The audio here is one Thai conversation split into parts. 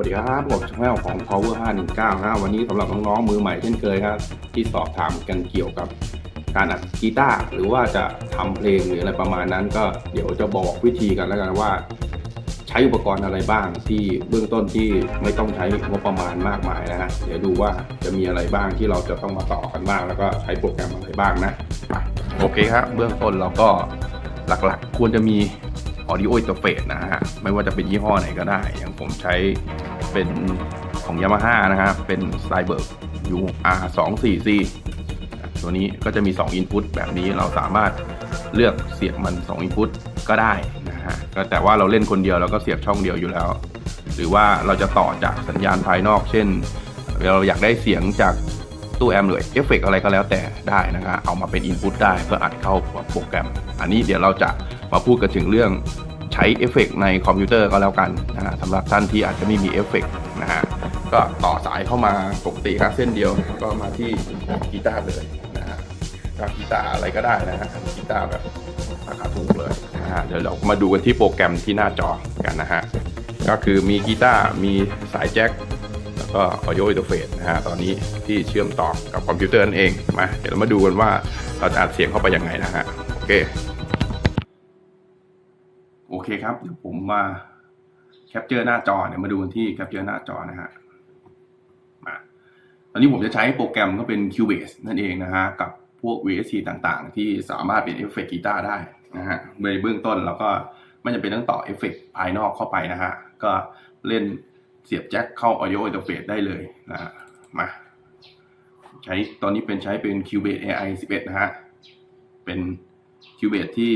วัสดีครับผมช่องของ Power 519นะวันนี้สำหรับน้องๆมือใหม่เช่นเคยครับที่สอบถามกันเกี่ยวกับการอัดกีตาร์หรือว่าจะทำเพลงหรืออะไรประมาณนั้น ก็เดี๋ยวจะบอกวิธีกันแล้วกันว่า ใช้อุปกรณ์อะไรบ้างที่เบื้องต้นที่ไม่ต้องใช้งบประมาณมากมายนะฮะเดี๋ยวดูว่าจะมีอะไรบ้างที่เราจะต้องมาต่อกันบ้าง แล้วก็ใช้โปรแกรมอะไรบ้างนะโอเคครับเบื้องต้นเราก็หลักๆ ควรจะมี audio interface นะฮะ ไม่ว่าจะเป็นยี่ห้อไหนก็ได้ อย่างผมใช้เป็นของ Yamaha นะฮะ เป็น c y b e r UR 2 4 c ตัวนี้ก็จะมี 2 input แบบนี้เราสามารถเลือกเสียบมัน 2 input ก็ได้นะฮะแต่ว่าเราเล่นคนเดียวเราก็เสียบช่องเดียวอยู่แล้ว หรือว่าเราจะต่อจากสัญญาณภายนอก เช่น เราอยากได้เสียงจากตู้แอมหรือเอฟเฟกอะไรก็แล้วแต่ได้นะครับเอามาเป็น Input ได้เพื่ออัดเข้าโปรแกรม อันนี้เดี๋ยวเราจะ มาพูดกันถึงเรื่องใช้เอฟเฟกในคอมพิวเตอร์ก็แล้วกันนะฮะสำหรับท่านที่อาจจะไม่มีเอฟเฟกนะฮะก็ต่อสายเข้ามาปกติครับเส้นเดียวก็มาที่กีตาร์เลยนะฮะก็กีตาร์อะไรก็ได้นะฮะกีตาร์แบบราคาถูกเลยนะฮะเดี๋ยวเรามาดูกันที่โปรแกรมที่หน้าจอกันนะฮะก็คือมีกีตาร์มีสายแจ็คแล้วก็ audio interface นะฮะตอนนี้ที่เชื่อมต่อกับคอมพิวเตอร์นั่นเองมาเดี๋ยวเรามาดูกันว่าเราจะอัดเสียงเข้าไปยังไงนะฮะโอเค เคครับเดี๋ยวผมมาแคปเจอร์หน้าจอเดี๋ยมาดูที่แคปเจอร์หน้าจอนะฮะมาตอนนี้ผมจะใช้โปรแกรมก็เป็น Cubase นั่นเองนะฮะกับพวก VST ต่างๆ ที่สามารถเป็นเอฟเฟกต์กีตาร์ได้นะฮะในเบื้องต้นเราก็ไม่จำเป็นต้องต่อเอฟเฟกต์ภายนอกเข้าไปนะฮะ ก็เล่นเสียบแจ็คเข้า audio interface ได้เลยนะฮะมาใช้ตอนนี้เป็นใช้เป็น Cubase AI 11 นะฮะ เป็น Cubase ที่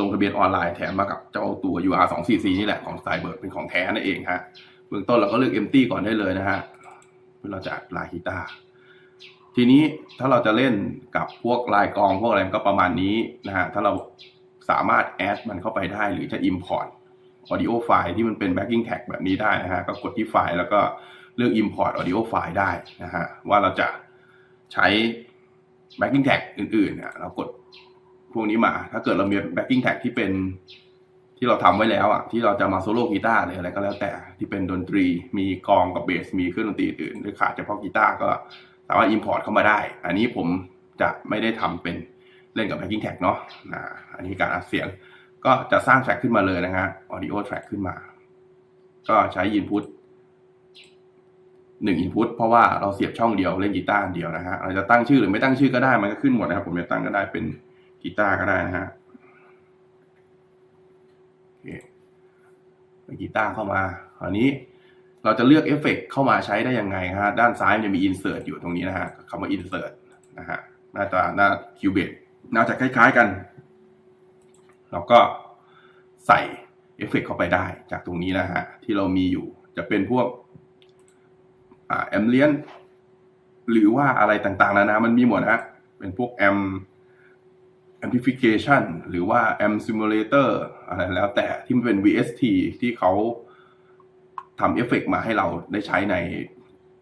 ลงทะเบียนออนไลน์แถมมากับเจ้าตัว UR 2 4 4นี่แหละของ s t y b i r d เป็นของแท้นั่นเองฮะเบื้องต้นเราก็เลือก empty ก่อนได้เลยนะฮะเพื่อเราจะลายกีตาร์ทีนี้ถ้าเราจะเล่นกับพวกลายกองพวกอะไรก็ประมาณนี้นะฮะถ้าเราสามารถแอดมันเข้าไปได้หรือจะ import audio file ที่มันเป็น backing tag แบบนี้ได้นะฮะก็กดที่ไฟล์แล้วก็เลือก import audio file ได้นะฮะว่าเราจะใช้ backing tag อื่นๆเนี่ยเรากด พวกนี้มา ถ้าเกิดเรามี backing tag ที่เป็นที่เราทำไว้แล้วอะที่เราจะมาโซโล่กีตาร์หรืออะไรก็แล้วแต่ที่เป็นดนตรีมีกองกับเบสมีเครื่องดนตรีอื่นหรือขาดเฉพาะกีตาร์ก็สามารถ import เข้ามาได้ อันนี้ผมจะไม่ได้ทำเป็นเล่นกับ backing tag เนาะนะอันนี้การอัดเสียง ก็จะสร้างแทร็กขึ้นมาเลยนะฮะ audio track ขึ้นมา ก็ใช้ input หนึ่ง input เพราะว่าเราเสียบช่องเดียวเล่นกีตาร์เดียวนะฮะ เราจะตั้งชื่อหรือไม่ตั้งชื่อก็ได้มันก็ขึ้นหมดนะครับ ผมจะตั้งก็ได้เป็น กีตาร์ก็ได้นะฮะโอเคเป็นกีตาร์เข้ามาคราวนี้เราจะเลือกเอฟเฟกเข้ามาใช้ได้ยังไงฮะด้านซ้ายมันจะมี insert อยู่ตรงนี้นะฮะคำว่า insert นะฮะหน้าตาหน้า Cubase น่าจะคล้ายๆกัน เราก็ใส่เอฟเฟกเข้าไปได้จากตรงนี้นะฮะที่เรามีอยู่จะเป็นพวกแอมเลียนหรือว่าอะไรต่างๆนานามันมีหมดนะเป็นพวกแอม amplification หรือว่า amp simulator อะไรแล้วแต่ที่มันเป็น VST ที่เขาทำเอฟเฟกมาให้เราได้ใช้ใน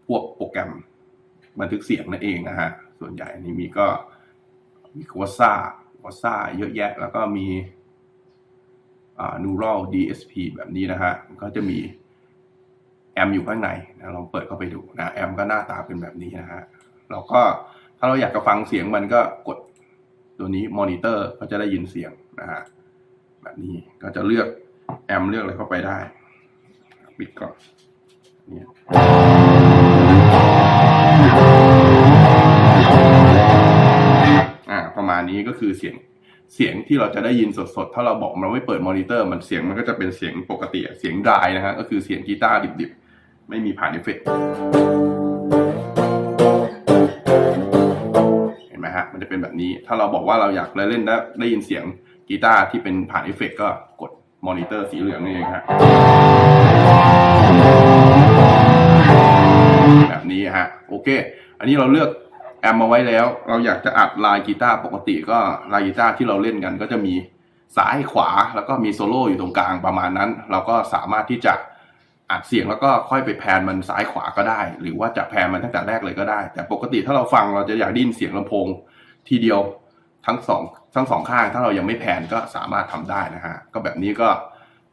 พวกโปรแกรมบันทึกเสียงนั่นเองนะฮะ ส่วนใหญ่นนี้มีก็มีควอซ่าควอซ่าเยอะแยะ แล้วก็มีอ่า neural DSP แบบนี้นะฮะ ก็จะมีแอมอยู่ข้างในนะลองเปิดเข้าไปดูนะ แอมก็หน้าตาเป็นแบบนี้นะฮะ เราก็ถ้าเราอยากจะฟังเสียงมันก็กด ตัวนี้มอนิเตอร์ก็จะได้ยินเสียงนะฮะแบบนี้ก็จะเลือกแอมเลือกอะไรเข้าไปได้ปิดก่อนเนี่ยอ่าประมาณนี้ก็คือเสียงเสียงที่เราจะได้ยินสดๆ ถ้าเราบอกเราไม่เปิดมอนิเตอร์ มันเสียงมันก็จะเป็นเสียงปกติ เสียงดรายนะฮะ ก็คือเสียงกีตาร์ดิบๆ ไม่มีผ่านเอฟเฟกต์ มันจะเป็นแบบนี้ ถ้าเราบอกว่าเราอยากเล่นได้ได้ยินเสียงกีตาร์ที่เป็นผ่านเอฟเฟกต์ก็กดมอนิเตอร์สีเหลืองนี่เองฮะแบบนี้ฮะโอเค อันนี้เราเลือกแอมมาไว้แล้ว เราอยากจะอัดลายกีตาร์ปกติก็ลายกีตาร์ที่เราเล่นกัน ก็จะมีซ้ายขวาแล้วก็มีโซโล่อยู่ตรงกลางประมาณนั้น เราก็สามารถที่จะอัดเสียงแล้วก็ค่อยไปแพนมันซ้ายขวาก็ได้ หรือว่าจะแพนมันตั้งแต่แรกเลยก็ได้ แต่ปกติถ้าเราฟังเราจะอยากได้นเสียงลำโพง ทีเดียวทั้งสองทั้งสองข้าง ถ้าเรายังไม่แพนก็สามารถทำได้นะฮะ ก็แบบนี้ก็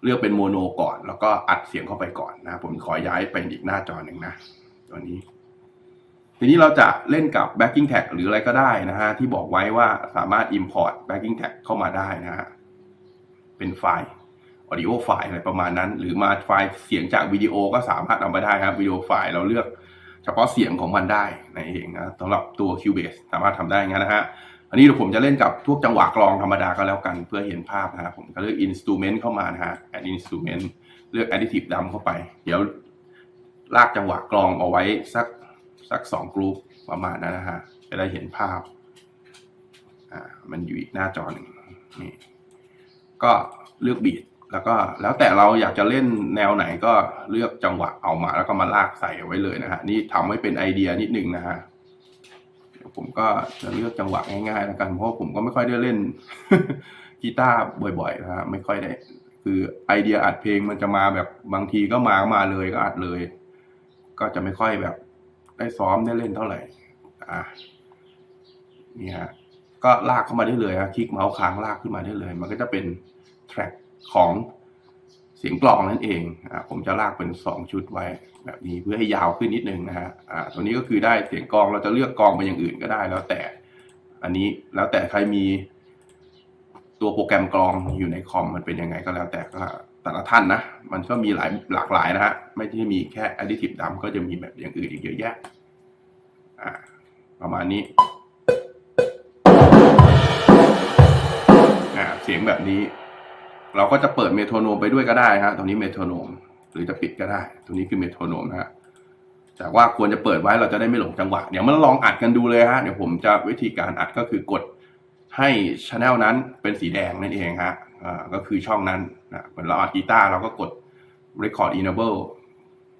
เลือกเป็นโมโนก่อน แล้วก็อัดเสียงเข้าไปก่อนนะ ผมขอย้ายไปอีกหน้าจอหนึ่งนะตัวนี้ ทีนี้เราจะเล่นกับ backing tag หรืออะไรก็ได้นะฮะ ที่บอกไว้ว่าสามารถ import backing tag เข้ามาได้นะฮะ เป็นไฟล์ audio ไฟล์อะไรประมาณนั้น หรือมาไฟล์เสียงจากวิดีโอก็สามารถเอามาได้ครับวิดีโอไฟล์เราเลือก เฉพาะเสียงของมันได้นั่นเองนะสำหรับตัว Cubase สามารถทำได้งั้นนะฮะ อันนี้เดี๋ยวผมจะเล่นกับพวกจังหวะกลองธรรมดาก็แล้วกันเพื่อเห็นภาพนะฮะผมก็เลือก instrument เข้ามานะฮะ add instrument เลือก additive drum เข้าไป เดี๋ยวลากจังหวะกลองเอาไว้สักสักสองกรุ๊ปประมาณนั้นนะฮะ จะได้เห็นภาพ อ่า มันอยู่อีกหน้าจอหนึ่งนี่ ก็เลือกบีท แล้วก็แล้วแต่เราอยากจะเล่นแนวไหนก็เลือกจังหวะเอามา แล้วก็มาลากใส่เอาไว้เลยนะฮะนี่ทำให้เป็นไอเดียนิดนึงนะฮะผมก็จะเลือกจังหวะง่ายๆแล้วกันเพราะผมก็ไม่ค่อยได้เล่นกีตาร์บ่อยๆนะฮะไม่ค่อยได้ คือไอเดียอัดเพลงมันจะมาแบบบางทีก็มามาเลยก็อัดเลย ก็จะไม่ค่อยแบบได้ซ้อมได้เล่นเท่าไหร่อะนี่ฮะก็ลากเข้ามาได้เลยฮะคลิกเมาส์ค้างลากขึ้นมาได้เลย มันก็จะเป็นแทร็ก ของเสียงกลองนั่นเองอ่าผมจะลากเป็นสองชุดไว้ แบบนี้เพื่อให้ยาวขึ้นนิดนึงนะฮะอ่าตัวนี้ก็คือได้เสียงกลองเราจะเลือกกลองไปอย่างอื่นก็ได้แล้วแต่ อันนี้แล้วแต่ใครมี ตัวโปรแกรมกลองอยู่ในคอมมันเป็นยังไงก็แล้วแต่ก็แต่ละท่านนะ มันก็มีหลายหลากหลายนะฮะ ไม่ใช่มีแค่ additive drum ก็จะมีแบบอย่างอื่นอีกเยอะแยะประมาณนี้ เสียงแบบนี้ เราก็จะเปิดเมโทรโนมไปด้วยก็ได้ฮะตรงนี้เมโทรโนม หรือจะปิดก็ได้ ตรงนี้คือเมโทรโนมฮะแต่ว่าควรจะเปิดไว้เราจะได้ไม่หลงจังหวะ เดี๋ยวมาลองอัดกันดูเลยฮะ เดี๋ยวผมจะวิธีการอัดก็คือกดให้ช n e l นั้นเป็นสีแดงนั่นเองฮะอ่าก็คือช่องนั้นนะเหมือนเราอัดกีตาร์เราก็กด record enable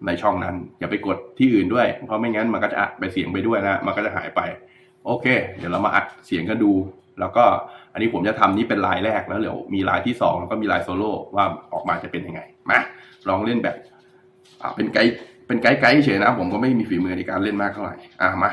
ในช่องนั้น อย่าไปกดที่อื่นด้วย เพราะไม่งั้นมันก็จะอัดไปเสียงไปด้วยนะ มันก็จะหายไป โอเค เดี๋ยวเรามาอัดเสียงกันดู แล้วก็อันนี้ผมจะทำนี้เป็นลายแรกแล้วเดี๋ยวมีลายที่สองแล้วก็มีลายโซโล่ว่าออกมาจะเป็นยังไงมาลองเล่นแบบเป็นไกด์เป็นไกด์ไกด์เฉยนะ ผมก็ไม่มีฝีมือในการเล่นมากเท่าไหร่อะมา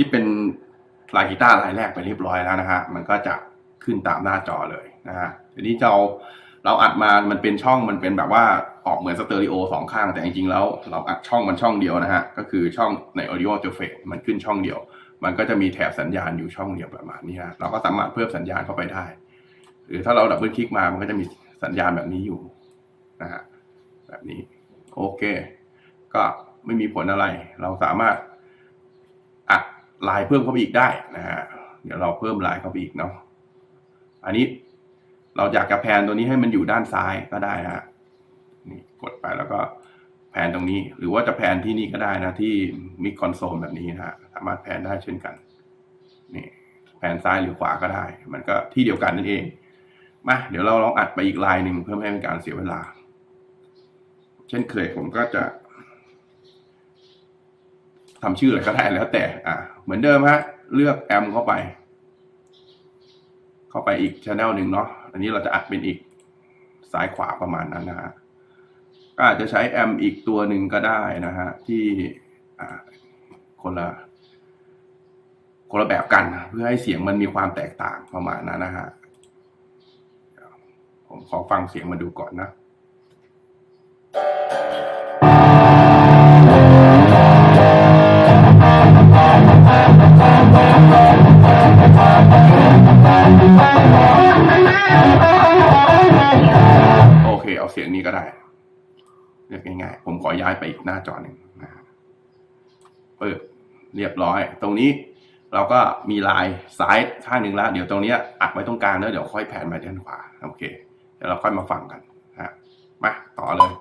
ที่เป็นลายกีตาร์ลายแรกไปเรียบร้อยแล้วนะฮะมันก็จะขึ้นตามหน้าจอเลยนะฮะทีนี้เราเราอัดมา มันเป็นช่องมันเป็นแบบว่าออกเหมือนสเตอริโอสองข้างแต่จริงๆแล้วเราอัดช่องมันช่องเดียวนะฮะก็คือช่องใน audio interface มันขึ้นช่องเดียว มันก็จะมีแถบสัญญาณอยู่ช่องเดียวประมาณนี้ฮะเราก็สามารถเพิ่มสัญญาณเข้าไปได้ หรือถ้าเราดับเบิลคลิกมามันก็จะมีสัญญาณแบบนี้อยู่นะฮะแบบนี้โอเค ก็ไม่มีผลอะไร เราสามารถ ลายเพิ่มเข้าไปอีกได้นะฮะเดี๋ยวเราเพิ่มลายเข้าไปอีกเนาะอันนี้เราอยากจะแพนตัวนี้ให้มันอยู่ด้านซ้ายก็ได้ฮะนี่กดไปแล้วก็แพนตรงนี้ หรือว่าจะแพนที่นี่ก็ได้นะที่มิกคอนโซลแบบนี้นะฮะสามารถแพนได้เช่นกันนี่แพนซ้ายหรือขวาก็ได้ มันก็ที่เดียวกันนั่นเองมาเดี๋ยวเราลองอัดไปอีกลายหนึ่งเพื่อไม่ให้เป็นการเสียเวลา เช่นเคยผมก็จะทำชื่ออะไรก็ได้แล้วแต่ อ่า เหมือนเดิมฮะ เลือกแอมเข้าไป เข้าไปอีกช anel หนึ่งเนาะ อันนี้เราจะอัดเป็นอีกซ้ายขวาประมาณนั้นนะฮะ ก็อาจจะใช้แอมอีกตัวหนึ่งก็ได้นะฮะ ที่คนละคนละแบบกัน เพื่อให้เสียงมันมีความแตกต่างประมาณนั้นนะฮะ ผมขอฟังเสียงมาดูก่อนนะ เสียงนี้ก็ได้เรียกง่ายๆ ผมขอย้ายไปอีกหน้าจอหนึ่งนะฮะเปิดเรียบร้อย ตรงนี้เราก็มีลายซ้ายข้างหนึ่งแล้ว เดี๋ยวตรงเนี้ยอัดไว้ตรงกลางแล้วเดี๋ยวค่อยแผ่นมาด้านขวา โอเค เดี๋ยวเราค่อยมาฟังกันฮะมาต่อเลย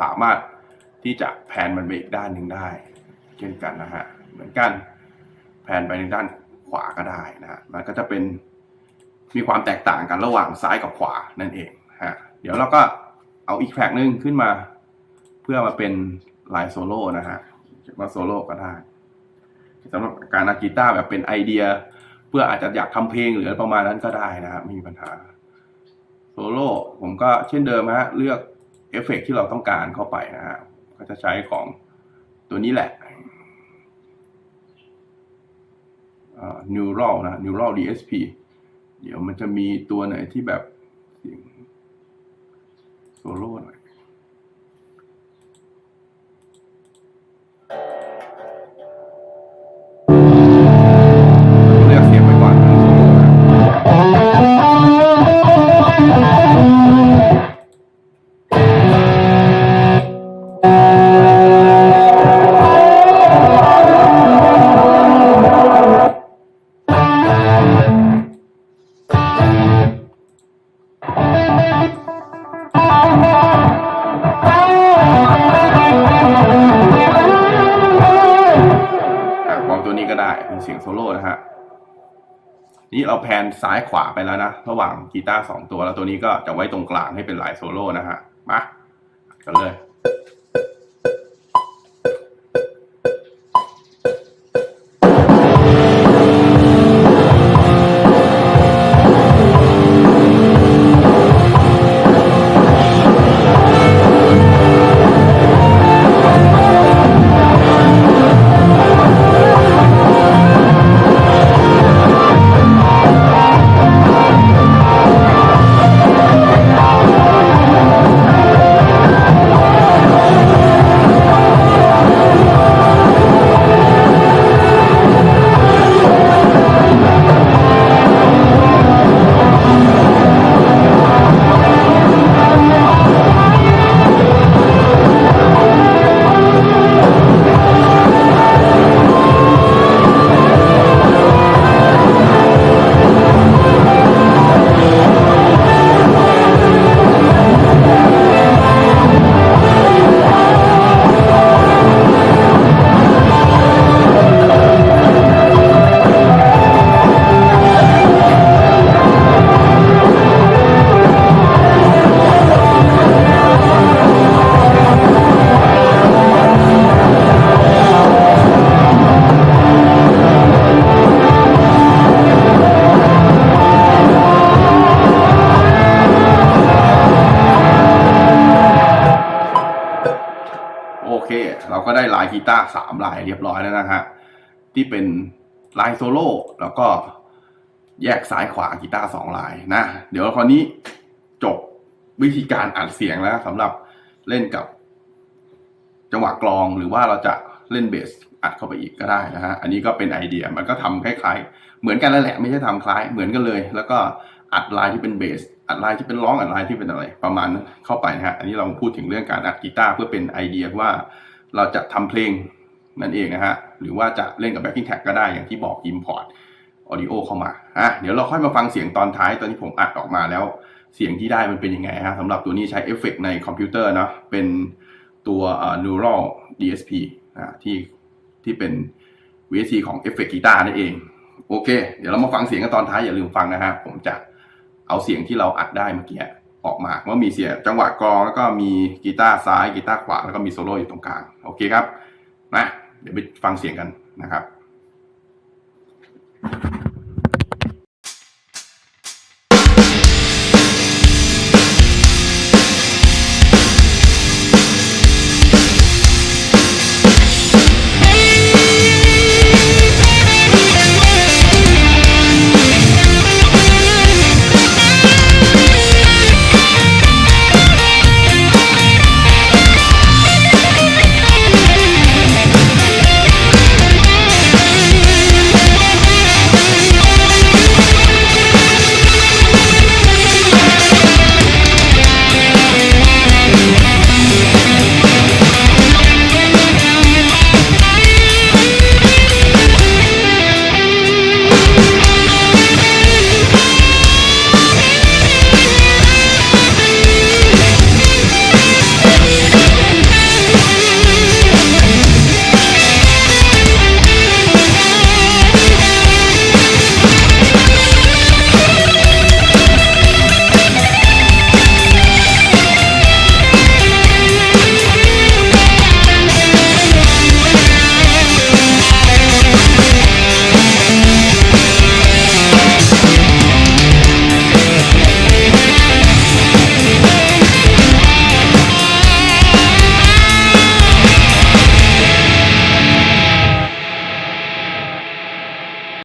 สามารถที่จะแผนมันไปอีกด้านหนึ่งได้ เช่นกันนะฮะเหมือนกันแผนไปในด้านขวาก็ได้นะฮะมันก็จะเป็นมีความแตกต่างกันระหว่างซ้ายกับขวานั่นเองฮะเดี๋ยวเราก็เอาอีกแทร็กหนึ่งขึ้นมา เพื่อมาเป็นลายโซโล่นะฮะว่าโซโล่ก็ได้สำหรับการอัดกีตาร์แบบเป็นไอเดีย เพื่ออาจจะอยากทำเพลงหรือประมาณนั้นก็ได้นะครับไม่มีปัญหาโซโล่ผมก็เช่นเดิมฮะเลือก เอฟเฟกต์ที่เราต้องการเข้าไปนะฮะก็จะใช้ของตัวนี้แหละอ่า neural นะ neural DSP เดี๋ยวมันจะมีตัวไหนที่แบบโซโล่ อะวางตัวนี้ก็ได้เป็นเสียงโซโล่นะฮะ นี่เราแพนซ้ายขวาไปแล้วนะ ระหว่างกีตาร์สองตัวแล้วตัวนี้ก็จะไว้ตรงกลางให้เป็นลายโซโล่นะฮะ มากันเลย กีตาร์สามลายเรียบร้อยแล้วนะฮะที่เป็นลายโซโล่แล้วก็แยกซ้ายขวากีตาร์สองลายนะ เดี๋ยวคราวนี้จบวิธีการอัดเสียงแล้วสำหรับเล่นกับ จังหวะกลองหรือว่าเราจะเล่นเบสอัดเข้าไปอีกก็ได้นะฮะ อันนี้ก็เป็นไอเดียมันก็ทำคล้ายๆ เหมือนกันแล้วแหละไม่ใช่ทำคล้ายเหมือนกันเลย แล้วก็อัดลายที่เป็นเบสอัดลายที่เป็นร้องอัดลายที่เป็นอะไร ประมาณนั้นเข้าไปนะฮะอันนี้เราพูดถึงเรื่องการอัดกีตาร์เพื่อเป็นไอเดียว่า เราจะทำเพลงนั่นเองนะฮะ หรือว่าจะเล่นกับ backing track ก็ได้อย่างที่บอก import audio เข้ามาอะเดี๋ยวเราค่อยมาฟังเสียงตอนท้ายตอนที่ผมอัดออกมาแล้ว เสียงที่ได้มันเป็นยังไงฮะสำหรับตัวนี้ใช้เอฟเฟกในคอมพิวเตอร์เนาะเป็นตัว neural DSP อ่าที่ที่เป็น VST ของเอฟเฟกกีตาร์นั่นเอง โอเค เดี๋ยวเรามาฟังเสียงกันตอนท้ายอย่าลืมฟังนะฮะผมจะเอาเสียงที่เราอัดได้เมื่อกี้ ออกมาเมื่อมีเสียงจังหวะกองแล้วก็มีกีตาร์ซ้ายกีตาร์ขวาแล้วก็มีโซโล่อยู่ตรงกลางโอเคครับนะเดี๋ยวไปฟังเสียงกันนะครับ